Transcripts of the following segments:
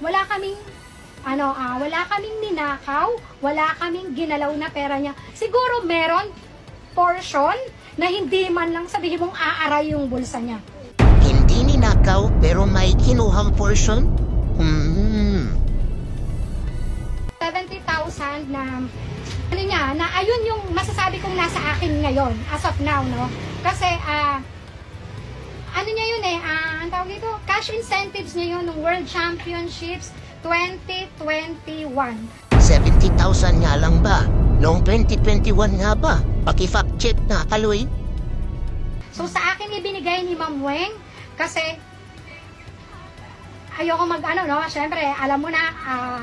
wala kaming ano, ah, wala kaming ninakaw, wala kaming ginalaw na pera niya. Siguro meron portion na hindi man lang sabihin mong aaray yung bulsa niya. Hindi ninakaw pero may kinuhang portion? Hmm. 70,000 na ano niya, na ayun yung masasabi kong nasa akin ngayon as of now, no? Kasi ah ano niya yun eh, ah, ang tawag dito, cash incentives niya yun ng World Championships 2021. 70,000 nga lang ba? Noong 2021 nga ba? Paki-fact check na, Kaloy. So sa akin ibinigay ni Ma'am Weng kasi ayoko mag ano no, syempre alam mo na ah,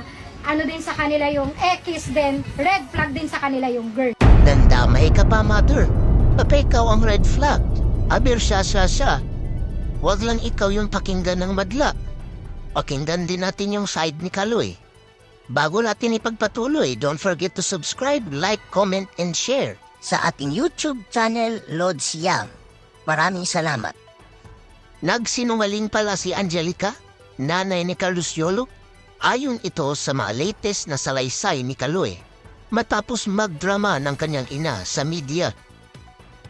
ano din sa kanila yung X din, red flag din sa kanila yung girl. Nandamay ka pa, mother. Papa ikaw ang red flag. Aber siya, siya, siya. Huwag lang ikaw yung pakinggan ng madla. Pakinggan din natin yung side ni Kaloy. Bago natin ipagpatuloy, don't forget to subscribe, like, comment, and share sa ating YouTube channel, Lods Yang. Maraming salamat. Nagsinungaling pala si Angelica, nanay ni Carlos Yolo. Ayon ito sa mga latest na salaysay ni Kaloy matapos magdrama ng kanyang ina sa media.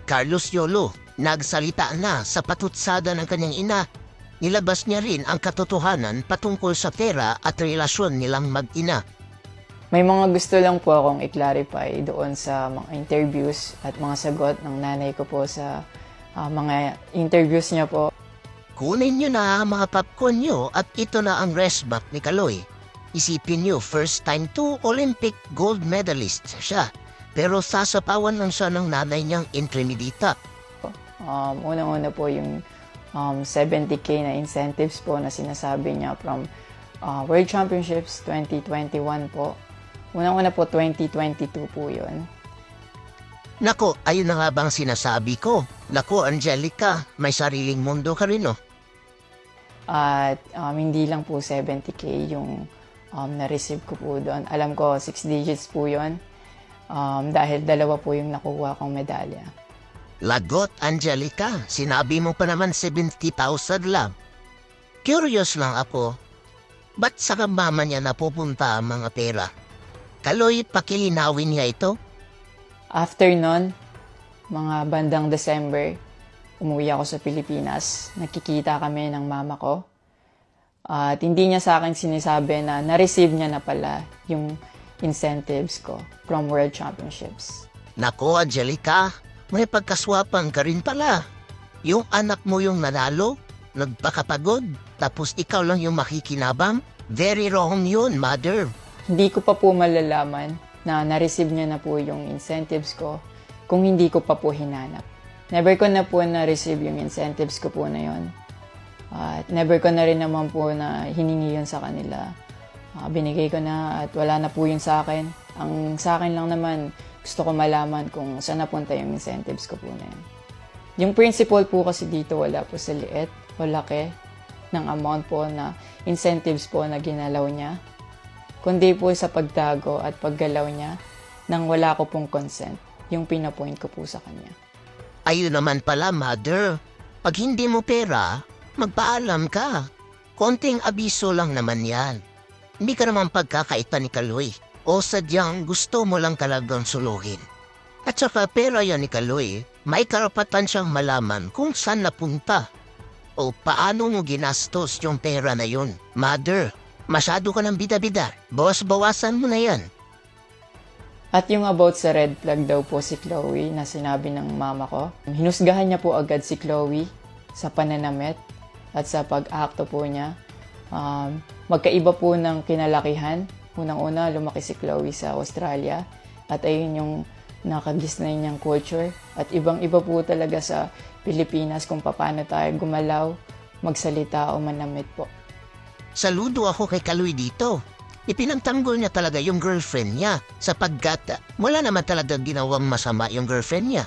Carlos Yolo, nagsalita na sa patutsada ng kanyang ina. Nilabas niya rin ang katotohanan patungkol sa pera at relasyon nilang mag-ina. May mga gusto lang po akong i-clarify doon sa mga interviews at mga sagot ng nanay ko po sa ah, mga interviews niya po. Kunin niyo na ang mga popcorn niyo at ito na ang rest back ni Kaloy. Isipin niyo, first time to Olympic gold medalist siya. Pero sasapawan lang siya ng nanay niyang intermediate. Um, Unang-una po yung um, 70k na incentives po na sinasabi niya from ah, World Championships 2021 po. Unang-una po 2022 po yun. Nako, ayun na nga bang sinasabi ko. Nako, Angelica, may sariling mundo ka rin oh. At um, hindi lang po 70k yung um, na-receive ko po doon. Alam ko 6 digits po yun. Um, dahil dalawa po yung nakuha kong medalya. Lagot, Angelica. Sinabi mo pa naman 70,000 lang. Curious lang ako. Ba't sa mama niya napupunta ang mga pera? Kaloy, pakilinawin niya ito. After nun, mga bandang December, umuwi ako sa Pilipinas. Nakikita kami ng mama ko. At hindi niya sa akin sinisabi na na-receive niya na pala yung incentives ko from World Championships. Nako, Angelica, may pagkaswapan ka rin pala. Yung anak mo yung nanalo, nagpakapagod, tapos ikaw lang yung makikinabang? Very wrong yun, mother. Hindi ko pa po malalaman na na-receive niya na po yung incentives ko kung hindi ko pa po hinanap. Never ko na po na-receive yung incentives ko po na yon. At never ko na rin naman po na hiningi yun sa kanila. Ah, binigay ko na at wala na po yun sa akin. Ang sa akin lang naman, gusto ko malaman kung saan napunta yung incentives ko po na yun. Yung principle po kasi dito wala po sa liit o laki ng amount po na incentives po na ginalaw niya kundi po sa pagtago at paggalaw niya nang wala ko pong consent, yung pinapoint ko po sa kanya. Ayun naman pala, mother. Pag hindi mo pera, magpaalam ka. Konting abiso lang naman yan. Hindi ka naman pagkakaita ni Kaloy. O sadyang gusto mo lang talagang suluhin. At saka pera yan ni Kaloy, may karapatan siyang malaman kung saan napunta. O paano mo ginastos yung pera na yun. Mother, masyado ka ng bida-bida. Bawas-bawasan mo na yan. At yung about sa red flag daw po si Chloe na sinabi ng mama ko, hinusgahan niya po agad si Chloe sa pananamit at sa pag-akto po niya. Um, magkaiba po ng kinalakihan. Unang-una, lumaki si Chloe sa Australia at ayun yung nakagisnay niyang culture. At ibang-iba po talaga sa Pilipinas kung paano tayo gumalaw, magsalita o manamit po. Saludo ako kay Kaloy dito. Ipinagtanggol niya talaga yung girlfriend niya sapagkat wala naman talaga ginawang masama yung girlfriend niya.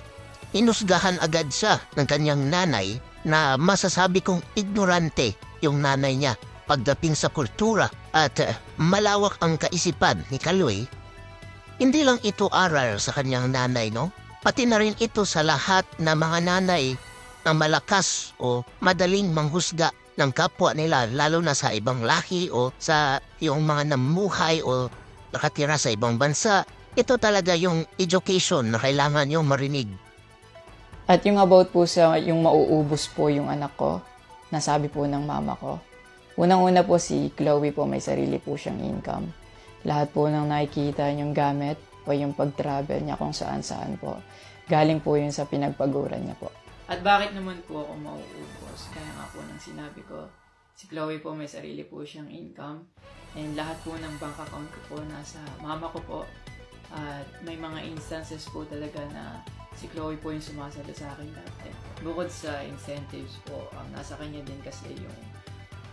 Inusgahan agad siya ng kanyang nanay na masasabi kong ignorante yung nanay niya pagdating sa kultura at ah, malawak ang kaisipan ni Kaloy. Hindi lang ito aral sa kanyang nanay, no? Pati na rin ito sa lahat ng mga nanay na malakas o madaling manghusga ng kapwa nila lalo na sa ibang lahi o sa yung mga namuhay o nakatira sa ibang bansa. Ito talaga yung education na kailangan yung marinig. At yung about po sa yung mauubos po yung anak ko, nasabi po ng mama ko. Unang-una po si Chloe po may sarili po siyang income. Lahat po ng nakikita yung gamit o yung pag-travel niya kung saan-saan po. Galing po yun sa pinagpaguran niya po. At bakit naman po ako mauubos? Kaya nga po nang sinabi ko, si Chloe po may sarili po siyang income. And lahat po ng bank account ko po nasa mama ko po. At may mga instances po talaga na si Chloe po yung sumasalo sa akin dati. Bukod sa incentives po, um, nasa kanya din kasi yung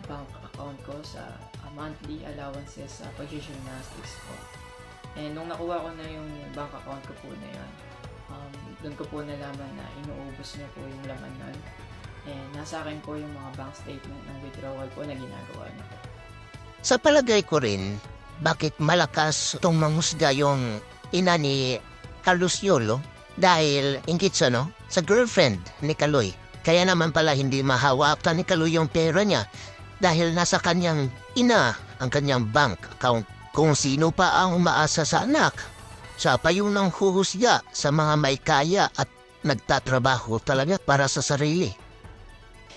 bank account ko sa uh, monthly allowances sa pag-gymnastics ko. And nung nakuha ko na yung bank account ko po na yun, um, doon ko po nalaman na inuubos niya po yung laman nun. And nasa akin po yung mga bank statement ng withdrawal po na ginagawa niya. Sa palagay ko rin, bakit malakas itong manghusga yung ina ni Carlos Yolo dahil ingkit sa no, sa girlfriend ni Kaloy. Kaya naman pala hindi mahawakan ni Kaloy yung pera niya dahil nasa kanyang ina ang kanyang bank account. Kung sino pa ang umaasa sa anak, siya pa nang huhusga sa mga may kaya at nagtatrabaho talaga para sa sarili.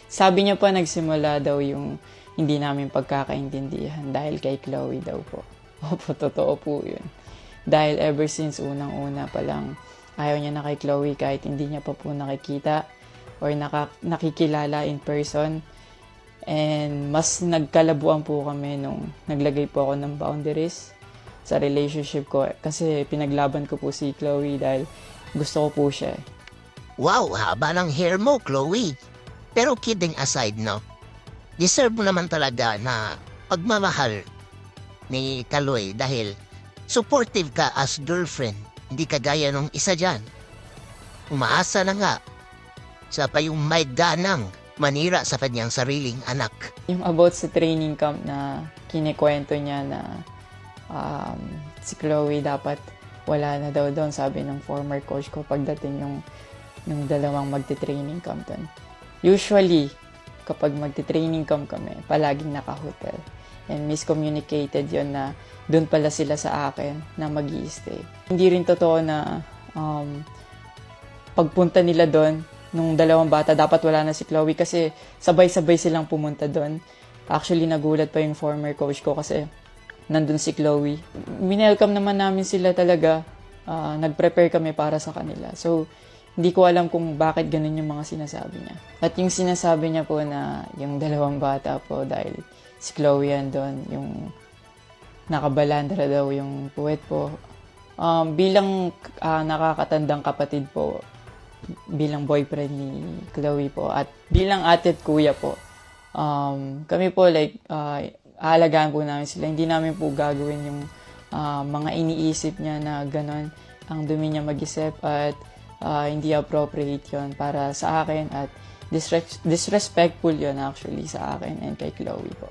Sabi niya pa nagsimula daw yung hindi namin pagkakaintindihan dahil kay Chloe daw po. Opo, totoo po yun. Dahil ever since unang-una pa lang, ayaw niya na kay Chloe kahit hindi niya pa po nakikita or naka, nakikilala in person. And mas nagkalabuan po kami nung naglagay po ako ng boundaries sa relationship ko kasi pinaglaban ko po si Chloe dahil gusto ko po siya. Wow, haba ng hair mo, Chloe. Pero kidding aside, no? Deserve mo naman talaga na pagmamahal ni Kaloy dahil supportive ka as girlfriend. Hindi kagaya nung isa dyan. Umaasa na nga. Siya pa yung may ganang manira sa kanyang sariling anak. Yung about sa training camp na kinikwento niya na um, si Chloe dapat wala na daw doon, sabi ng former coach ko pagdating nung, nung dalawang magte-training camp doon. Usually, kapag magte-training camp kami, palaging naka-hotel. And miscommunicated yon na doon pala sila sa akin na mag stay Hindi rin totoo na um, pagpunta nila doon, nung dalawang bata, dapat wala na si Chloe kasi sabay-sabay silang pumunta doon. Actually, nagulat pa yung former coach ko kasi nandun si Chloe. Winelcome naman namin sila talaga. Ah, nag-prepare kami para sa kanila. So, hindi ko alam kung bakit ganun yung mga sinasabi niya. At yung sinasabi niya po na yung dalawang bata po dahil si Chloe andun, yung nakabalandra daw yung puwet po. Um, bilang ah, nakakatandang kapatid po, bilang boyfriend ni Chloe po at bilang ate at kuya po, um, kami po like, uh, aalagaan po namin sila. Hindi namin po gagawin yung ah, mga iniisip niya na ganon ang dumi niya mag-isip at ah, hindi appropriate yon para sa akin at disres- disrespectful yon actually sa akin and kay Chloe po.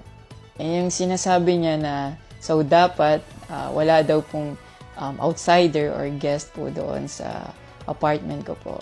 Eh, yung sinasabi niya na so dapat ah, wala daw pong um, outsider or guest po doon sa apartment ko po.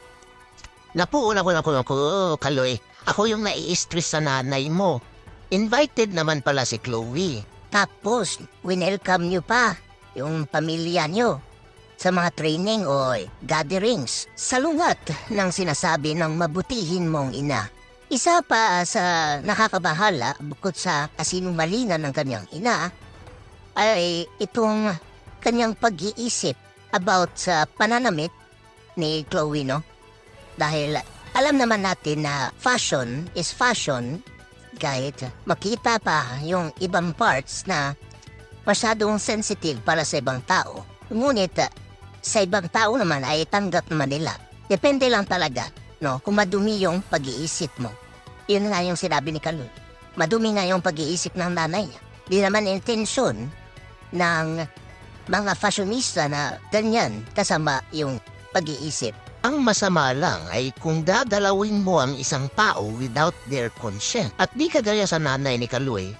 Napu, naku, naku, naku, Kaloy. Ako yung nai-stress sa nanay mo. Invited naman pala si Chloe. Tapos, winelcome niyo pa yung pamilya niyo sa mga training o gatherings. Salungat ng sinasabi ng mabutihin mong ina. Isa pa sa nakakabahala bukod sa kasinungalingan ng kanyang ina ay itong kanyang pag-iisip about sa pananamit ni Chloe, no? Dahil alam naman natin na fashion is fashion kahit makita pa yung ibang parts na masyadong sensitive para sa ibang tao. Ngunit sa ibang tao naman ay tanggap naman nila. Depende lang talaga, no, kung madumi yung pag-iisip mo. Yun nga yung sinabi ni Kalul. Madumi nga yung pag-iisip ng nanay niya. Di naman intensyon ng mga fashionista na ganyan kasama yung pag-iisip. Ang masama lang ay kung dadalawin mo ang isang tao without their consent. At di kagaya sa nanay ni Kaloy,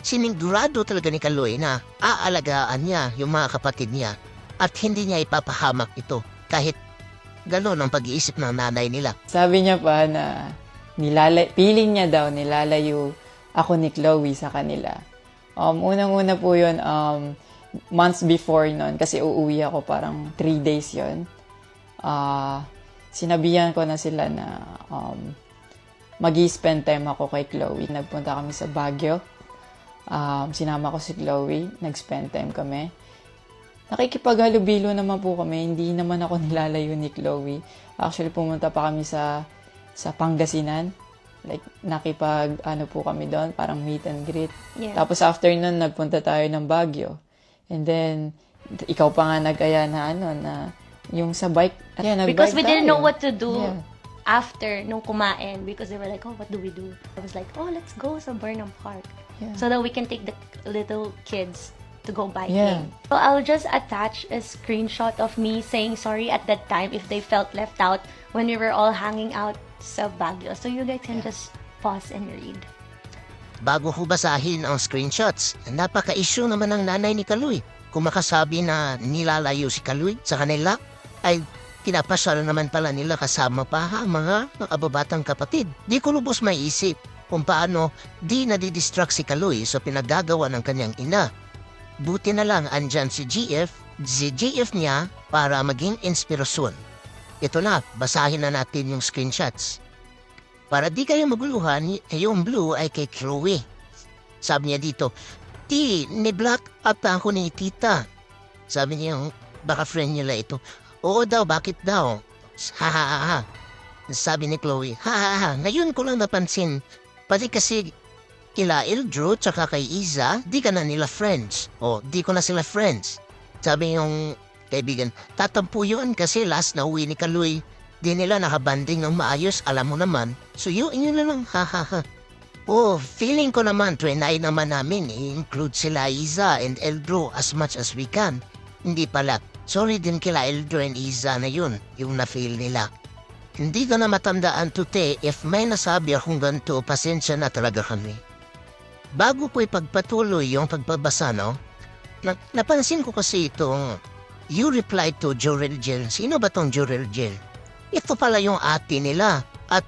sinigurado talaga ni Kaloy na aalagaan niya yung mga kapatid niya at hindi niya ipapahamak ito kahit gano'n ang pag-iisip ng nanay nila. Sabi niya pa na nilalay, feeling niya daw nilalayo ako ni Chloe sa kanila. Um, unang-una po yun, um, months before nun, kasi uuwi ako parang three days yon Ah, sinabihan ko na sila na um, mag spend time ako kay Chloe. Nagpunta kami sa Baguio. Um, sinama ko si Chloe. Nag-spend time kami. Nakikipaghalubilo naman po kami. Hindi naman ako nilalayo ni Chloe. Actually, pumunta pa kami sa sa Pangasinan. Like, nakipag, ano po kami doon, parang meet and greet. Yeah. Tapos after nun, nagpunta tayo ng Baguio. And then, ikaw pa nga nag-aya na ano, na yung sa bike. Yeah, nag-bike Because we didn't tayo. know what to do Yeah. after nung kumain because they were like, oh, what do we do? I was like, oh, let's go sa Burnham Park Yeah. so that we can take the little kids to go biking. Yeah. So I'll just attach a screenshot of me saying sorry at that time if they felt left out when we were all hanging out sa Baguio. So you guys can just pause and read. Bago ko basahin ang screenshots, napaka-issue naman ng nanay ni Kaloy. Kung makasabi na nilalayo si Kaloy sa kanila, ay pinapasal naman pala nila kasama pa ang mga kababatang kapatid. Di ko lubos maiisip kung paano di nadidistract si Kaloy sa pinagagawa ng kanyang ina. Buti na lang andyan si GF, si GF niya para maging inspirasyon. Ito na, basahin na natin yung screenshots. Para di kayo maguluhan, yung blue ay kay Chloe. Sabi niya dito, Ti, ni-block up ako ni tita. Sabi niya baka friend niya ito. Oo daw, bakit daw? Ha ha ha. Sabi ni Chloe, ha ha ha, ngayon ko lang napansin. Pati kasi kila Ildro tsaka kay Iza, di ka na nila friends. O, di ko na sila friends. Sabi yung kaibigan, tatampo yun kasi last na uwi ni Kaloy. Di nila nakabanding ng maayos, alam mo naman. So yun, yun lang, ha ha ha. Oh, feeling ko naman, trinay naman namin, i-include sila Iza and Eldro as much as we can. Hindi pala. Sorry din kila Eldro and Iza na yun, yung na-feel nila. Hindi ko na matandaan tute if may nasabi akong ganito, pasensya na talaga kami. Bago ko ipagpatuloy yung pagbabasa, no? Na- napansin ko kasi itong You replied to Jorel Gel. Sino ba tong Jorel Gel? Ito pala yung ate nila. At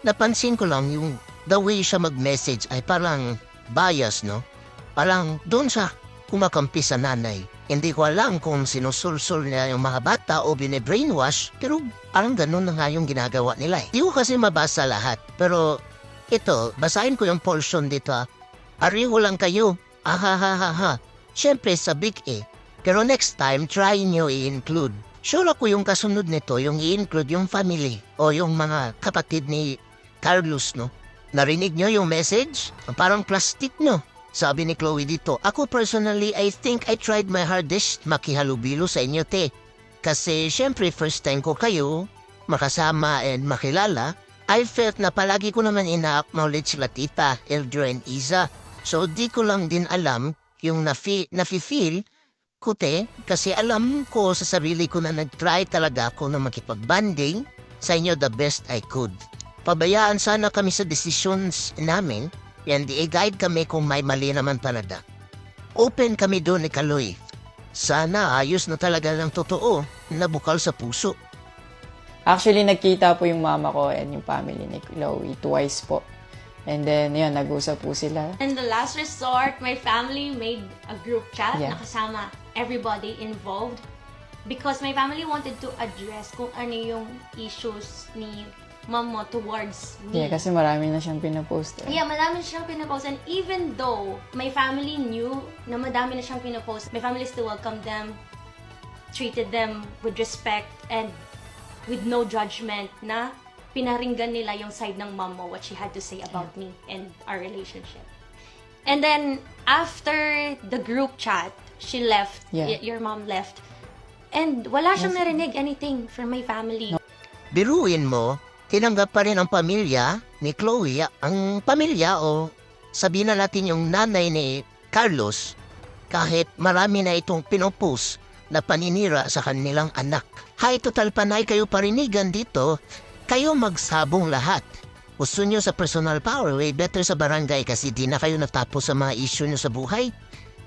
napansin ko lang yung the way siya mag-message ay parang bias, no? Parang doon siya kumakampi sa nanay. Hindi ko alam kung sinusulsul niya yung mga bata o bine-brainwash, pero parang ganun na nga yung ginagawa nila. eh. Di ko kasi mabasa lahat, pero ito, basahin ko yung portion dito ah. Ariho lang kayo. Ahahaha. Siyempre sa big A. Pero next time, try nyo i-include. Sure ako yung kasunod nito, yung i-include yung family o yung mga kapatid ni Carlos, no? Narinig nyo yung message? Parang plastic, no? Sabi ni Chloe dito, Ako personally, I think I tried my hardest makihalubilo sa inyo, te. Kasi syempre first time ko kayo makasama and makilala, I felt na palagi ko naman ina-acknowledge la tita, Eldro and Iza. So di ko lang din alam yung nafi, nafi-feel ko te, kasi alam ko sa sarili ko na nag-try talaga ako na makipag-banding sa inyo the best I could. Pabayaan sana kami sa decisions namin and i-guide kami kung may mali naman talaga. Open kami doon ni Kaloy. Sana ayos na talaga ng totoo na bukal sa puso. Actually, nagkita po yung mama ko and yung family ni Chloe twice po. And then, yun, nag-usap po sila. And the last resort, my family made a group chat Yeah. na kasama everybody involved because my family wanted to address kung ano yung issues ni mom mo towards me. Yeah, kasi marami na siyang pinapost. Eh. Yeah, madami siyang pinapost. And even though my family knew na madami na siyang pinapost, my family still welcomed them, treated them with respect, and with no judgment na pinaringgan nila yung side ng mom mo, what she had to say about me and our relationship. And then, after the group chat, she left, Yeah. your mom left, and wala siyang narinig anything from my family. Biruin mo, tinanggap pa rin ang pamilya ni Chloe, ang pamilya o sabihin na natin yung nanay ni Carlos kahit marami na itong pinopost na paninira sa kanilang anak. Hay, total panay kayo parinigan dito, kayo magsabong lahat. Gusto nyo sa personal power, way better sa barangay kasi di na kayo natapos sa mga issue nyo sa buhay.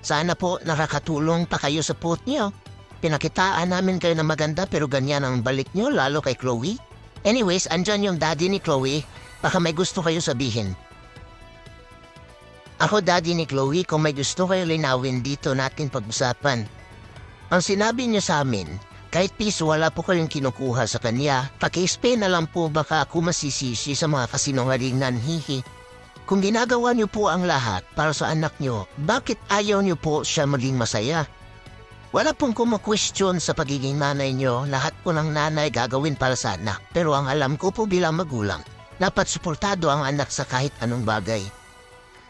Sana po nakakatulong pa kayo sa post nyo. Pinakitaan namin kayo na maganda pero ganyan ang balik nyo, lalo kay Chloe. Anyways, andyan yung daddy ni Chloe. Baka may gusto kayo sabihin. Ako daddy ni Chloe, kung may gusto kayo linawin dito natin pag-usapan. Ang sinabi niya sa amin, kahit piso wala po kayong kinukuha sa kanya, paki-spay na lang po baka ako masisisi sa mga kasinungaling nanhihi. Kung ginagawa niyo po ang lahat para sa anak niyo, bakit ayaw niyo po siya maging masaya? Wala pong kumu-question sa pagiging nanay niyo, lahat po ng nanay gagawin para sa anak. Pero ang alam ko po bilang magulang, dapat suportado ang anak sa kahit anong bagay.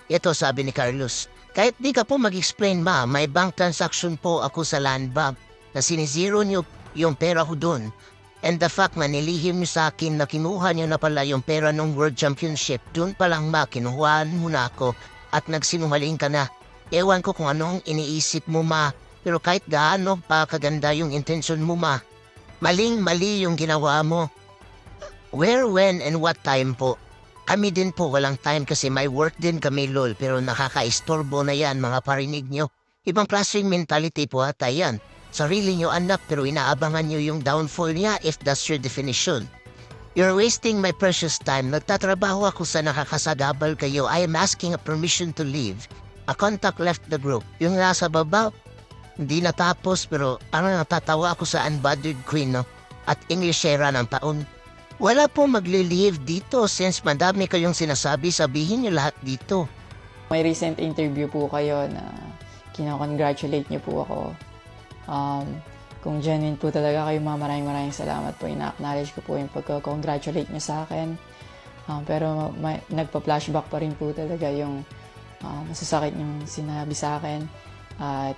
Ito sabi ni Carlos, kahit di ka po mag-explain ma, may bank transaction po ako sa land bank na sinizero niyo yung pera ko doon. And the fact na nilihim niyo sa akin na kinuha niyo na pala yung pera ng World Championship, doon pa lang ma, kinuhaan mo na ako at nagsinungaling ka na. Ewan ko kung anong iniisip mo ma, pero kahit gaano pa kaganda yung intention mo ma, maling mali yung ginawa mo. Where, when, and what time po? Kami din po walang time kasi may work din kami lol pero nakakaistorbo na yan mga parinig nyo. Ibang klaseng mentality po ata yan. Sarili nyo anak pero inaabangan nyo yung downfall niya if that's your definition. You're wasting my precious time. Nagtatrabaho ako sa nakakasagabal kayo. I am asking a permission to leave. A contact left the group. Yung nasa baba, hindi natapos pero parang natatawa ako sa unbothered queen no? at Englishera ng taon. Wala po magli-leave dito since madami kayong sinasabi sabihin niyo lahat dito. May recent interview po kayo na kinakongratulate niyo po ako. Um, kung genuine po talaga kayo, ma, maraming maraming salamat po. Ina-acknowledge ko po yung pagka-congratulate niyo sa akin. Um, pero may, nagpa-flashback pa rin po talaga yung uh, masasakit yung sinabi sa akin at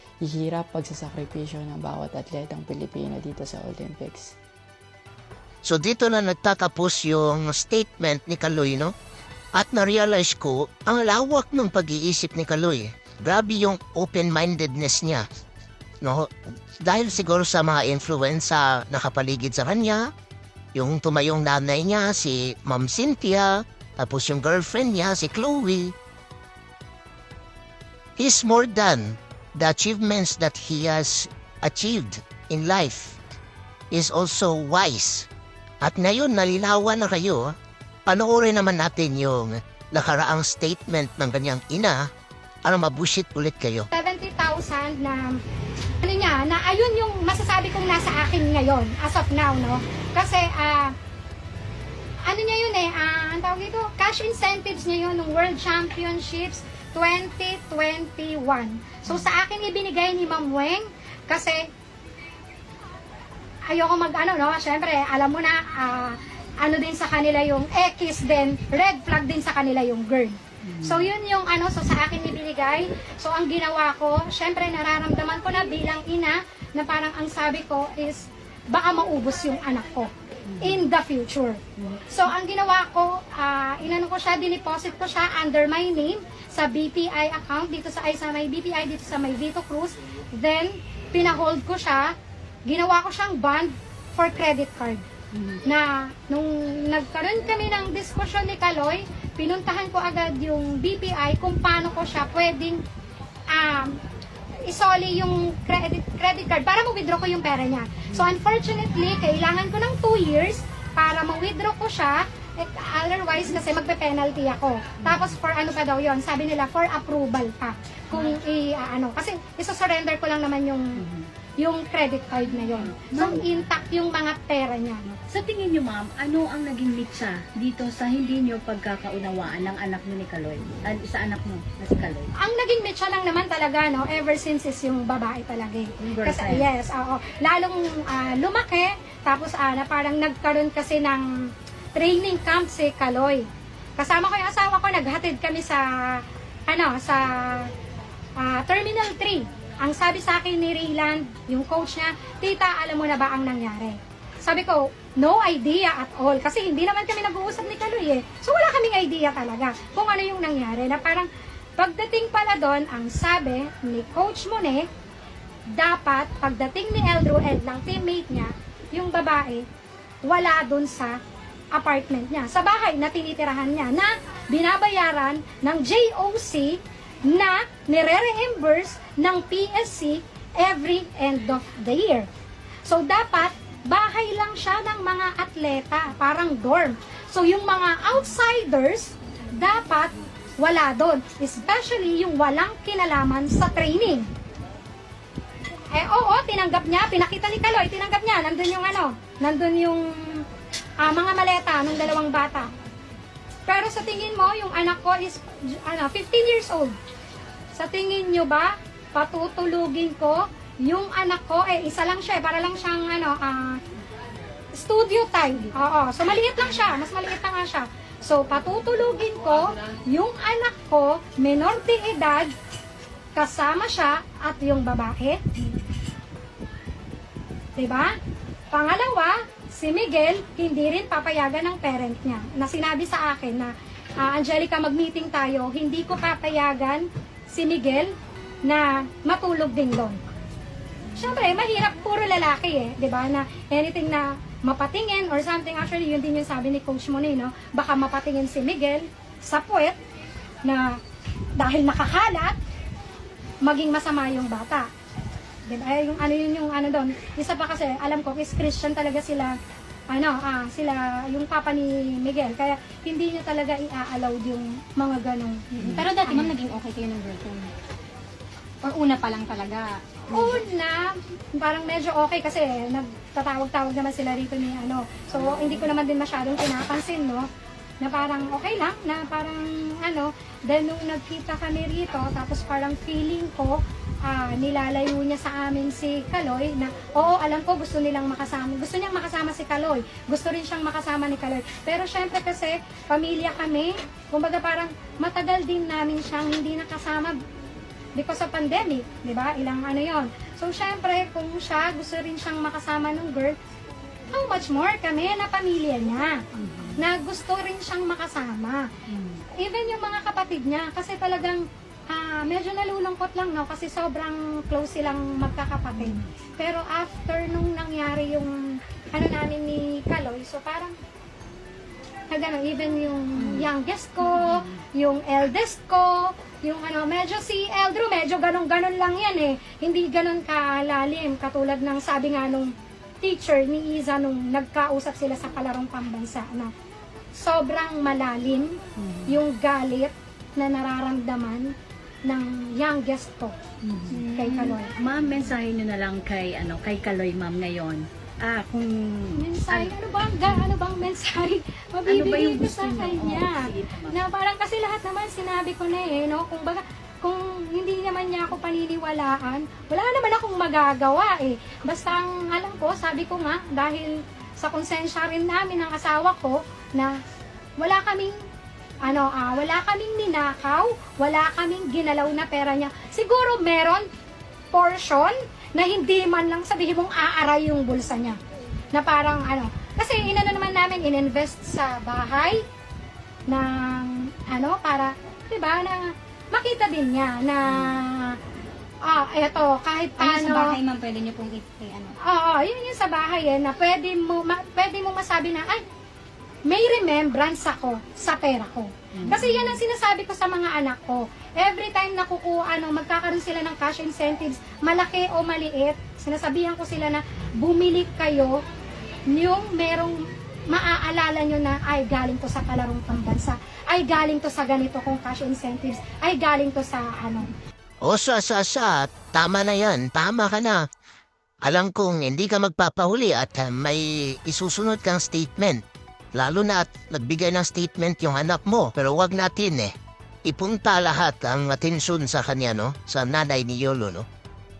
paghihirap, pagsasakripisyo ng bawat atletang Pilipino dito sa Olympics. So dito na nagtatapos yung statement ni Kaloy, no? At na-realize ko, ang lawak ng pag-iisip ni Kaloy. Grabe yung open-mindedness niya. No? Dahil siguro sa mga influence sa nakapaligid sa kanya, yung tumayong nanay niya, si Ma'am Cynthia, tapos yung girlfriend niya, si Chloe. He's more than the achievements that he has achieved in life. Is also wise. At ngayon, nalinawan na kayo. Panoorin naman natin yung nakaraang statement ng kanyang ina para mabushit ulit kayo. 70,000 na ano niya, na ayun yung masasabi kong nasa akin ngayon as of now, no? Kasi ah ano niya yun eh, ah, ang tawag dito, cash incentives niya yun ng World Championships 2021. So sa akin ibinigay ni Ma'am Weng kasi ayoko mag ano no, syempre alam mo na ah, ano din sa kanila yung X din, red flag din sa kanila yung girl. So yun yung ano, so sa akin ibinigay. So ang ginawa ko, syempre nararamdaman ko na bilang ina na parang ang sabi ko is baka maubos yung anak ko in the future. So ang ginawa ko, ah inano ko siya, dineposit ko siya under my name sa BPI account dito sa ay sa may BPI dito sa may Vito Cruz. Then pinahold ko siya, ginawa ko siyang bond for credit card na nung nagkaroon kami ng diskusyon ni Kaloy, pinuntahan ko agad yung BPI kung paano ko siya pwedeng um, isoli yung credit, credit card para ma-withdraw ko yung pera niya. So unfortunately, kailangan ko ng 2 years para ma-withdraw ko siya Eh, otherwise kasi magpe-penalty ako. Tapos for ano pa daw yon Sabi nila for approval pa. Kung i ah, ano kasi iso-surrender ko lang naman yung yung credit card na yon. So, intact yung mga pera niya. Sa tingin niyo, ma'am, ano ang naging mitsa dito sa hindi niyo pagkakaunawaan ng anak ni Kaloy? Ah, sa anak mo na si Kaloy? Ang naging mecha lang naman talaga, no, ever since is yung babae talaga. eh. Yung Kasi, yes, oo. Lalong ah, lumaki, tapos ah, na parang nagkaroon kasi ng training camp si Kaloy. Kasama ko yung asawa ko, naghatid kami sa, ano, sa ah, Terminal 3. Ang sabi sa akin ni Rayland, yung coach niya, Tita, alam mo na ba ang nangyari? Sabi ko, no idea at all. Kasi hindi naman kami nag-uusap ni Kaloy eh. So wala kaming idea talaga kung ano yung nangyari. Na parang pagdating pala doon, ang sabi ni Coach Mone, dapat pagdating ni Eldro Ed lang teammate niya, yung babae, wala doon sa apartment niya. Sa bahay na tinitirahan niya na binabayaran ng JOC na nire-reimburse ng PSC every end of the year. So, dapat, bahay lang siya ng mga atleta, parang dorm. So, yung mga outsiders, dapat wala doon. Especially yung walang kinalaman sa training. Eh, oo, tinanggap niya. Pinakita ni Kaloy, tinanggap niya. Nandun yung ano, nandun yung ah, mga maleta ng dalawang bata. Pero sa tingin mo, yung anak ko is ano, 15 years old. Sa tingin nyo ba, patutulugin ko yung anak ko, eh, isa lang siya, eh, para lang siyang, ano, ah, studio time. Oo, so maliit lang siya, mas maliit na nga siya. So, patutulugin ko yung anak ko, menor de edad, kasama siya at yung babae. Diba? Pangalawa, si Miguel, hindi rin papayagan ng parent niya. Na sinabi sa akin na, "Ah, Angelica, mag-meeting tayo, hindi ko papayagan si Miguel na matulog din doon. Siyempre, mahirap puro lalaki eh, 'di ba? Na anything na mapatingin or something, actually yun din yung sabi ni Coach Monet, no? Baka mapatingin si Miguel sa puwet na dahil nakakalat, maging masama yung bata. Diba? Eh, yung ano yun yung ano doon. Isa pa kasi, alam ko, is Christian talaga sila, ano, ah, sila, yung papa ni Miguel. Kaya, hindi niya talaga i-allowed yung mga ganong. Pero dati ma'am, naging okay kayo ng girlfriend. Or una pa lang talaga. Una, parang medyo okay kasi nagtatawag-tawag naman sila rito ni ano. So, hindi ko naman din masyadong pinapansin, no? Na parang okay lang, na parang ano. Then, nung nagkita kami rito, tapos parang feeling ko, ah, nilalayo niya sa amin si Kaloy na, oo, alam ko gusto nilang makasama. Gusto niyang makasama si Kaloy. Gusto rin siyang makasama ni Kaloy. Pero syempre kasi, pamilya kami. Kumbaga parang matagal din namin siyang hindi nakasama because of pandemic, di ba? Ilang ano yon. So, syempre, kung siya, gusto rin siyang makasama ng girl, how much more kami na pamilya niya, na gusto rin siyang makasama. Even yung mga kapatid niya, kasi talagang ah, medyo nalulungkot lang, no? Kasi sobrang close silang magkakapatid. Pero after nung nangyari yung ano namin ni Kaloy, so parang na gano'n, even yung youngest ko, yung eldest ko, yung ano, medyo si Eldro, medyo ganon-ganon lang yan eh. Hindi ganon kalalim, katulad ng sabi nga nung teacher ni Iza nung nagkausap sila sa palarong pambansa na sobrang malalim yung galit na nararamdaman ng youngest ko kay Kaloy. Ma'am, mensahe niyo na lang kay, ano, kay Kaloy, ma'am, ngayon. Ah, kung... Mensahe, ano bang, ga, ano bang mensahe Ano ba yung mabibigay ko sa kanya? Po, ma'am. na parang kasi lahat naman sinabi ko na eh, no? Kung baga, kung hindi naman niya ako paniniwalaan, wala naman akong magagawa eh. Basta ang alam ko, sabi ko nga, dahil sa konsensya rin namin ng asawa ko, na wala kaming ano, ah, wala kaming ninakaw, wala kaming ginalaw na pera niya. Siguro meron portion na hindi man lang sabihin mong aaray yung bulsa niya. Na parang ano, kasi inano naman namin ininvest sa bahay ng ano para 'di ba na makita din niya na ah eto kahit Ayun paano sa bahay ma'am, pwede niyo pong i- i- ano. Oo, yun yung sa bahay eh, na pwede mo, ma, pwede mo masabi na, ay, may remembrance ako sa pera ko. Kasi yan ang sinasabi ko sa mga anak ko. Every time na kukuha, ano, magkakaroon sila ng cash incentives, malaki o maliit, sinasabihan ko sila na bumili kayo yung merong maaalala nyo na ay galing to sa palarong pambansa, ay galing to sa ganito kong cash incentives, ay galing to sa ano, O sa sa sa, tama na yan, tama ka na. Alam kong hindi ka magpapahuli at ah, may isusunod kang statement. Lalo na at nagbigay ng statement yung anak mo. Pero wag natin eh. Ipunta lahat ang atensyon sa kanya, no? Sa nanay ni Yolo, no?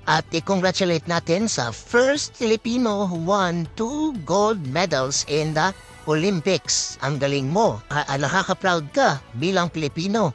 At i-congratulate natin sa first Filipino who won two gold medals in the Olympics. Ang galing mo. Ah, ah, nakaka-proud ka bilang Pilipino.